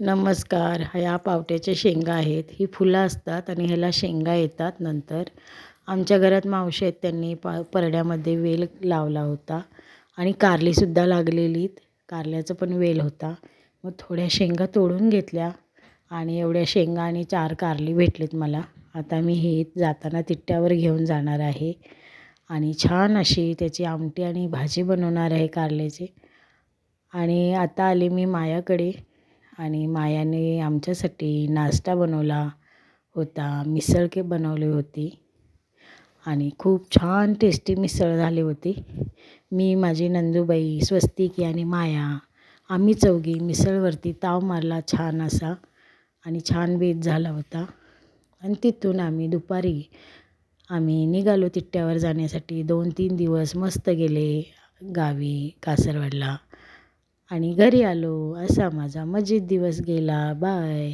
नमस्कार. ह्या पावट्याच्या शेंगा आहेत. ही फुलं असतात आणि ह्याला शेंगा येतात नंतर. आमच्या घरात मावशी आहेत. त्यांनी पा परड्यामध्ये वेल लावला होता आणि कारलीसुद्धा लागलेलीत. कारल्याचं पण वेल होता. मग थोड्या शेंगा तोडून घेतल्या आणि एवढ्या शेंगा आणि चार कारली भेटलीत मला. आता मी हे जाताना तिट्ट्यावर घेऊन जाणार आहे आणि छान अशी त्याची आमटी आणि भाजी बनवणार आहे कारल्याची. आणि आता आले मी मायाकडे. आणि मायाने आमच्यासाठी नाश्ता बनवला होता मिसळ के बनवली होती आणि खूप छान टेस्टी मिसळ झाली होती. मी माझी नंदूबाई स्वस्तिकी आणि माया आम्ही चौघी मिसळवरती ताव मारला छान असा आणि छान बेत झाला होता. आणि तिथून आम्ही दुपारी आम्ही निघालो तिट्ट्यावर जाण्यासाठी. दोन तीन दिवस मस्त गेले गावी कासरवाडला. आणि घरी आलो असा माझा मजेत दिवस गेला. बाय.